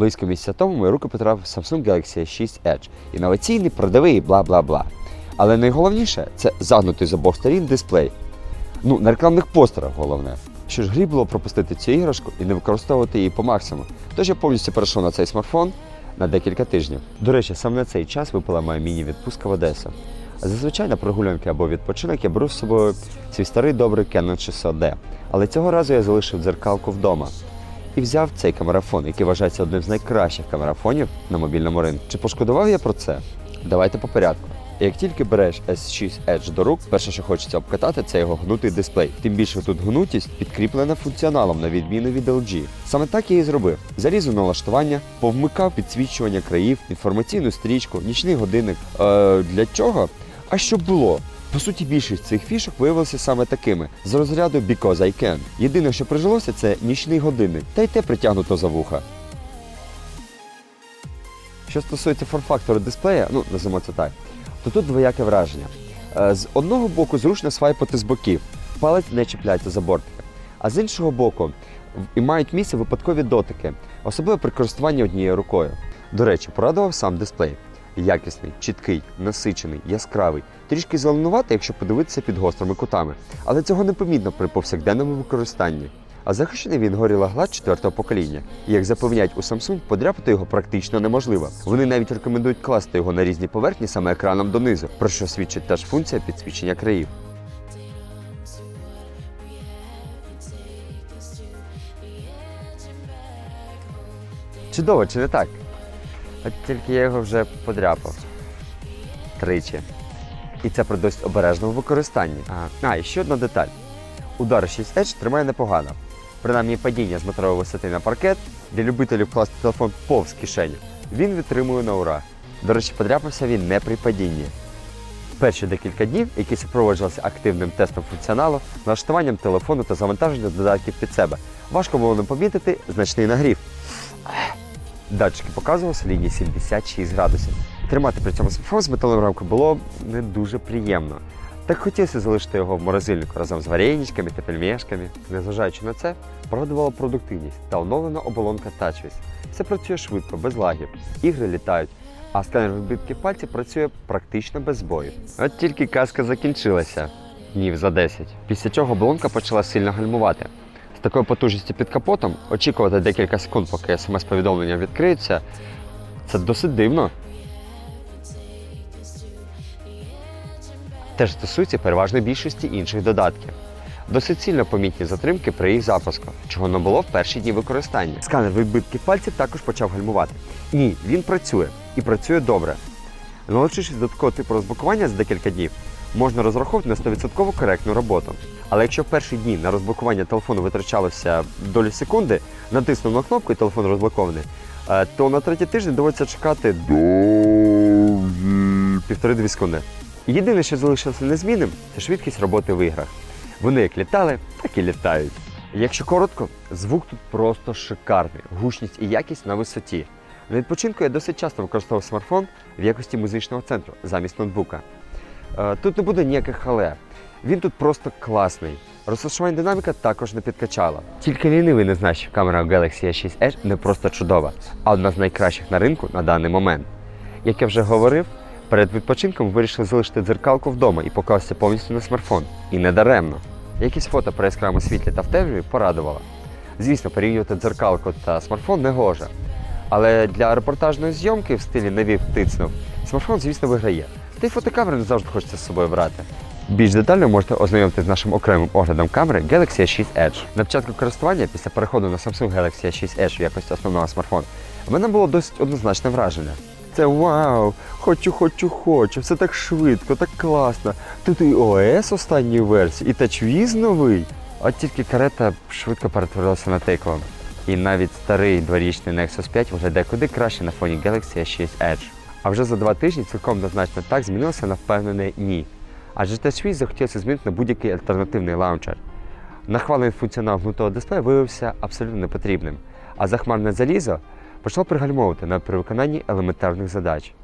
Близько місяця тому мої руки потрапив Samsung Galaxy 6 Edge. Інноваційний, продавий, бла бла бла. Але найголовніше це загнутий з обох сторін дисплей. Ну, на рекламних постерах головне. Що ж грі було пропустити цю іграшку і не використовувати її по максимуму. Тож я повністю перейшов на цей смартфон на декілька тижнів. До речі, саме на цей час випала моя міні-відпустка в Одесу. Зазвичай на прогулянки або відпочинок я беру з собою свій старий добрий Canon 600D. Але цього разу я залишив дзеркалку вдома і взяв цей камерафон, який вважається одним з найкращих камерафонів на мобільному ринку. Чи пошкодував я про це? Давайте по порядку. Як тільки береш S6 Edge до рук, перше, що хочеться обкатати, це його гнутий дисплей. Тим більше тут гнутість підкріплена функціоналом на відміну від LG. Саме так я і зробив. Заліз у налаштування, повмикав підсвічування країв, інформаційну стрічку, нічний годинник. Е, для чого? А щоб було? По суті, більшість цих фішок виявилися саме такими з розряду Because I can. Єдине, що прижилося, це нічний годинник, та й те притягнуто за вуха. Що стосується форм-фактору дисплея, ну називаємо це так, то тут двояке враження. Е, З одного боку зручно свайпати з боків, палець не чіпляється за бортики. А з іншого боку, і мають місце випадкові дотики, особливо при користуванні однією рукою. До речі, порадував сам дисплей. Якісний, чіткий, насичений, яскравий, трішки зеленуватий, якщо подивитися під гострими кутами, але цього не помітно при повсякденному використанні. А захищений він Gorilla Glass 4 покоління. І як запевняють у Samsung, подряпати його практично неможливо. Вони навіть рекомендують класти його на різні поверхні саме екраном донизу, про що свідчить теж функція підсвічення країв. Чудово, чи не так? От тільки я його вже подряпав. Тричі. І це при досить обережному використанні. А, а і ще одна деталь. Удар 6 Edge тримає непогано. Принаймні падіння з метрової висоти на паркет для любителів вкласти телефон повз кишеню. Він витримує на ура. До речі, подряпався він не при падінні. Перші декілька днів, які супроводжувалися активним тестом функціоналу, налаштуванням телефону та завантаженням додатків під себе, важко було не помітити значний нагрів. Датчики показувалися в лінії 76 градусів. Тримати при цьому смартфон з металевою рамкою було не дуже приємно. Так хотілося залишити його в морозильнику разом з вареничками та пельмешками. Незважаючи на це, порадувала продуктивність та оновлена оболонка TouchWiz. Все працює швидко, без лагів, ігри літають, а сканер відбитків пальців працює практично без збоїв. От тільки казка закінчилася днів за 10, після чого оболонка почала сильно гальмувати. З такою потужністю під капотом очікувати декілька секунд, поки смс-повідомлення відкриється, це досить дивно. Теж стосується переважної більшості інших додатків. Досить сильно помітні затримки при їх запуску, чого не було в перші дні використання. Сканер відбитків пальців також почав гальмувати. Ні, він працює і працює добре. Налучившись до такого типу розблокування за декілька днів, можна розраховувати на 100% коректну роботу. Але якщо в перші дні на розблокування телефону витрачалося долі секунди, натиснув на кнопку і телефон розблокований, е, то на третій тиждень доводиться чекати довгі півтори-дві секунди. Єдине, що залишилося незмінним, це швидкість роботи в іграх. Вони як літали, так і літають. Якщо коротко, звук тут просто шикарний, гучність і якість на висоті. На відпочинку я досить часто використовував смартфон в якості музичного центру замість ноутбука. Е, Тут не буде ніяких але. Він тут просто класний. Розташування динаміка також не підкачала. Тільки лінивий не знає, що камера Galaxy S6 Edge не просто чудова, а одна з найкращих на ринку на даний момент. Як я вже говорив, перед відпочинком вирішили залишити дзеркалку вдома і покласти повністю на смартфон. І не даремно. Якісь фото при яскравому світлі та в темряві порадувало. Звісно, порівнювати дзеркалку та смартфон не гоже. Але для репортажної зйомки в стилі навів тицнув смартфон, звісно, виграє. Та й фотокамери не завжди хочеться з собою брати. Більш детально можете ознайомитися з нашим окремим оглядом камери Galaxy S6 Edge. На початку користування після переходу на Samsung Galaxy S6 Edge в якості основного смартфону, в мене було досить однозначне враження. Це вау! Хочу, хочу, хочу, все так швидко, так класно. Тут і ОС останньої версії, і TouchWiz новий. От тільки карета швидко перетворилася на тикло. І навіть старий дворічний Nexus 5 виглядає куди краще на фоні Galaxy S6 Edge. А вже за два тижні цілком однозначно так змінилося на впевнене ні. Адже TouchWiz захотілося змінити на будь-який альтернативний лаунчер. Нахвалений функціонал гнутого дисплея виявився абсолютно непотрібним, а захмарне залізо почало пригальмовувати на при виконанні елементарних задач.